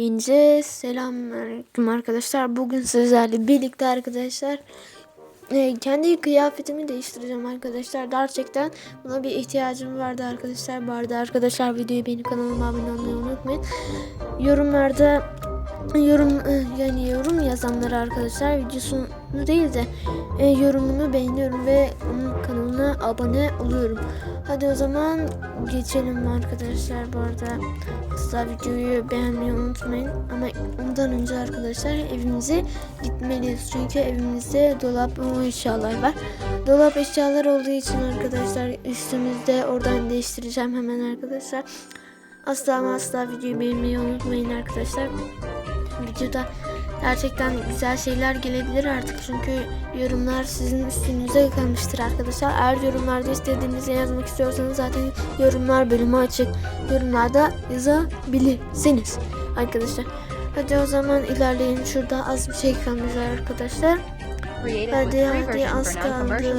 Hepinize selamünaleyküm arkadaşlar. Bugün sizlerle birlikte arkadaşlar e, kendi kıyafetimi değiştireceğim arkadaşlar. Gerçekten buna bir ihtiyacım vardı arkadaşlar. Arada arkadaşlar videoyu benim kanalıma abone olmayı unutmayın. Yorumlarda yorum e, yani yorum yazanlara arkadaşlar videosunu değil de e, yorumunu beğeniyorum ve onun kanalına abone oluyorum. Hadi o zaman geçelim arkadaşlar bu arada. Asla videoyu beğenmeyi unutmayın. Ama ondan önce arkadaşlar evimize gitmeliyiz. Çünkü evimizde dolap o eşyalar var. Dolap eşyalar olduğu için arkadaşlar üstümüzde oradan değiştireceğim hemen arkadaşlar. Asla ama asla videoyu beğenmeyi unutmayın arkadaşlar. Videoda gerçekten güzel şeyler gelebilir artık çünkü yorumlar sizin üstünüze kalmıştır arkadaşlar. Eğer yorumlarda istediğinizi yazmak istiyorsanız zaten yorumlar bölümü açık. Yorumlarda yazabilirsiniz arkadaşlar. Hadi o zaman ilerleyelim. Şurada az bir şey kalmış arkadaşlar. Hadi, hadi, az kaldı.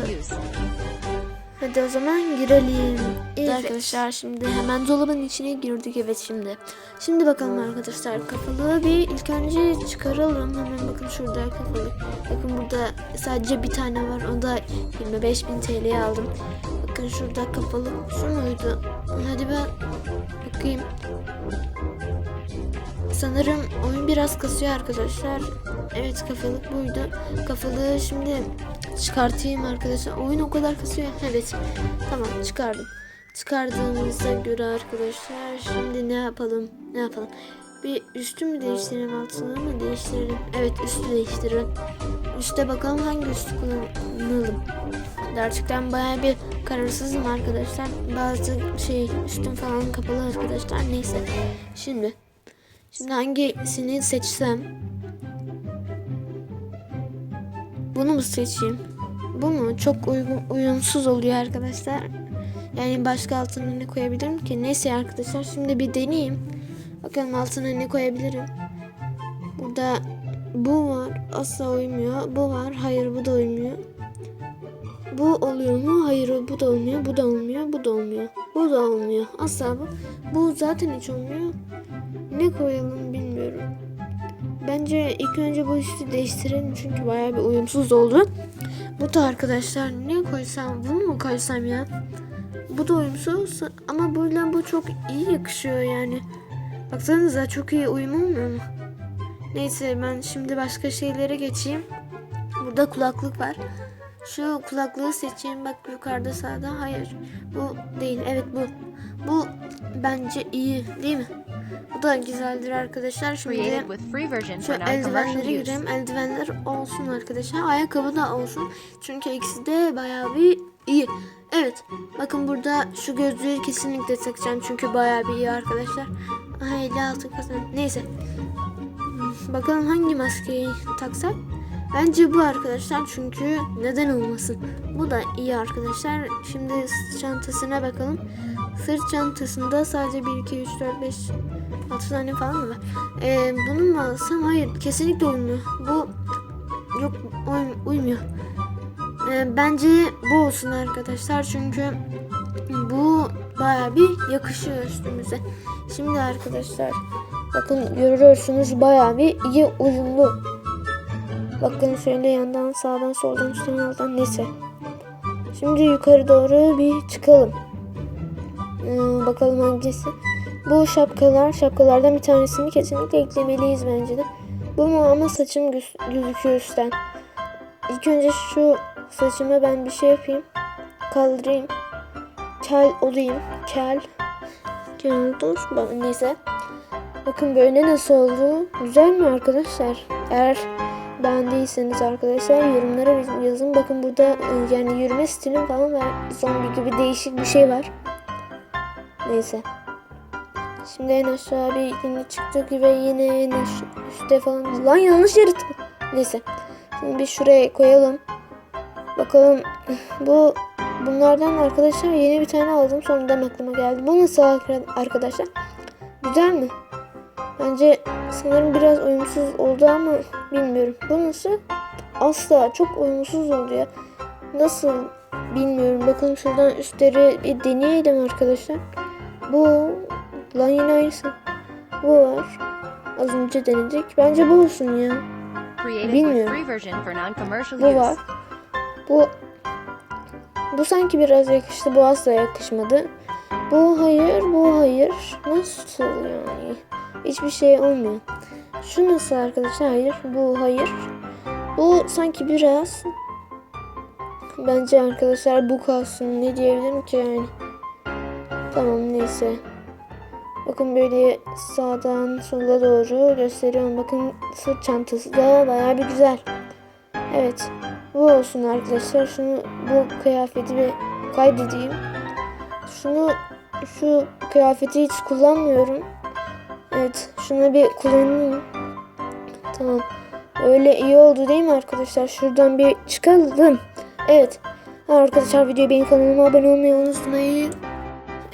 Hadi o zaman girelim. Evet. Arkadaşlar şimdi hemen dolabın içine girdik evet şimdi. Şimdi bakalım arkadaşlar kafalığı bir ilk önce çıkaralım. Hemen bakın şurada kafalık. Bakın burada sadece bir tane var. O da 25.000 TL'ye aldım. Bakın şurada kafalık şu muydu? Hadi ben bakayım. Sanırım oyun biraz kasıyor arkadaşlar. Evet kafalık buydu. Kafalığı şimdi çıkartayım arkadaşlar. Oyun o kadar kasıyor. Evet. Tamam çıkardım. Çıkardığımıza göre arkadaşlar şimdi ne yapalım? Ne yapalım? Bir üstü mü değiştirelim altını mı değiştirelim? Evet üstü değiştirelim. Üste bakalım hangi üstü kullanalım. Gerçekten baya bir kararsızım arkadaşlar. Bazı şey üstüm falan kapalı arkadaşlar. Neyse. Şimdi Şimdi hangisini seçsem? Bunu mu seçeyim? Bu mu? Çok uygun, uyumsuz oluyor arkadaşlar. Yani başka altına ne koyabilirim ki? Neyse arkadaşlar şimdi bir deneyeyim. Bakalım altına ne koyabilirim. Burada bu var. Asla uymuyor. Bu var. Hayır bu da uymuyor. Bu oluyor mu? Hayır bu da olmuyor. Bu da olmuyor. Bu da olmuyor. Bu da olmuyor. Asla bu. Bu zaten hiç olmuyor. Ne koyalım bilmiyorum. Bence ilk önce bu üstü değiştirelim çünkü bayağı bir uyumsuz oldu. Bu da arkadaşlar ne koysam bunu mu koysam ya? Bu da uyumsuz ama böyle bu çok iyi yakışıyor yani. Baksanıza çok iyi uyum olmuyor mu? Neyse ben şimdi başka şeylere geçeyim. Burada kulaklık var. Şu kulaklığı seçeyim bak yukarıda sağda. Hayır bu değil evet bu. Bu bence iyi değil mi? Bu da güzeldir arkadaşlar. Şimdi şu use. gireyim. Eldivenler olsun arkadaşlar. Ayakkabı da olsun. Çünkü ikisi de bayağı bir iyi. Evet. Bakın burada şu gözlüğü kesinlikle takacağım. Çünkü bayağı bir iyi arkadaşlar. Aha 56 kazan. Neyse. Bakalım hangi maskeyi taksak? Bence bu arkadaşlar çünkü neden olmasın. Bu da iyi arkadaşlar. Şimdi sırt çantasına bakalım. Sırt çantasında sadece 1, 2, 3, 4, 5, 6 tane falan mı var? Ee, bunu mu alsam? Hayır kesinlikle uymuyor. Bu yok uy- uymuyor. Ee, bence bu olsun arkadaşlar çünkü bu baya bir yakışıyor üstümüze. Şimdi arkadaşlar bakın görüyorsunuz baya bir iyi uyumlu. Bakın şöyle yandan sağdan soldan üstten alttan neyse. Şimdi yukarı doğru bir çıkalım. Ee, bakalım hangisi. Bu şapkalar, şapkalardan bir tanesini kesinlikle eklemeliyiz bence de. Bu mu ama saçım göz- gözüküyor üstten. İlk önce şu saçıma ben bir şey yapayım. Kaldırayım. Kel olayım. Kel. Kel dur. Neyse. Bakın böyle nasıl oldu? Güzel mi arkadaşlar? Eğer beğendiyseniz arkadaşlar yorumlara yazın. Bakın burada e, yani yürüme stilim falan var. Zombi gibi değişik bir şey var. Neyse. Şimdi en aşağı bir yine çıktık ve yine en üstte falan. Lan yanlış yere tık- Neyse. Şimdi bir şuraya koyalım. Bakalım bu bunlardan arkadaşlar yeni bir tane aldım. Sonradan aklıma geldi. Bu nasıl arka- arkadaşlar? Güzel mi? Bence sanırım biraz uyumsuz oldu ama bilmiyorum. Bu nasıl? Asla çok uyumsuz oldu ya. Nasıl bilmiyorum. Bakın şuradan üstleri bir deneyelim arkadaşlar. Bu lan yine aynısı. Bu var. Az önce denedik. Bence bu olsun ya. Bilmiyorum. Bu var. Bu bu sanki biraz yakıştı. Bu asla yakışmadı. Bu hayır, bu hayır. Nasıl yani? Hiçbir şey olmuyor. Şu nasıl arkadaşlar? Hayır, bu hayır. Bu sanki biraz Bence arkadaşlar bu kalsın. Ne diyebilirim ki yani? Tamam neyse. Bakın böyle sağdan sola doğru gösteriyorum. Bakın sırt çantası da bayağı bir güzel. Evet. Bu olsun arkadaşlar. Şunu bu kıyafeti bir kaydedeyim. Şunu şu kıyafeti hiç kullanmıyorum. Evet. Şunu bir kullanayım. Tamam. Öyle iyi oldu değil mi arkadaşlar? Şuradan bir çıkalım. Evet. Arkadaşlar videoyu beğenip kanalıma abone olmayı unutmayın.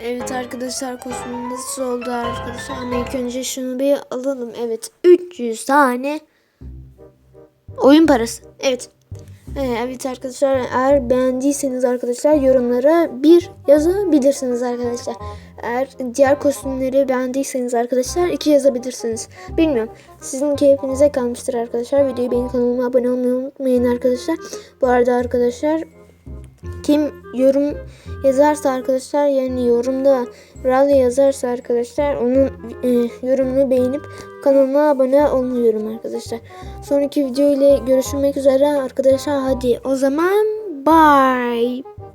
Evet arkadaşlar kostümüm nasıl oldu arkadaşlar? Ama ilk önce şunu bir alalım. Evet 300 tane oyun parası. Evet. Ee, Evet arkadaşlar eğer beğendiyseniz arkadaşlar yorumlara bir yazabilirsiniz arkadaşlar. Eğer diğer kostümleri beğendiyseniz arkadaşlar iki yazabilirsiniz. Bilmiyorum. Sizin keyfinize kalmıştır arkadaşlar. Videoyu beğenip kanalıma abone olmayı unutmayın arkadaşlar. Bu arada arkadaşlar kim yorum yazarsa arkadaşlar yani yorumda radyo yazarsa arkadaşlar onun e, yorumunu beğenip kanalıma abone oluyorum arkadaşlar. Sonraki video ile görüşmek üzere arkadaşlar. Hadi o zaman bye.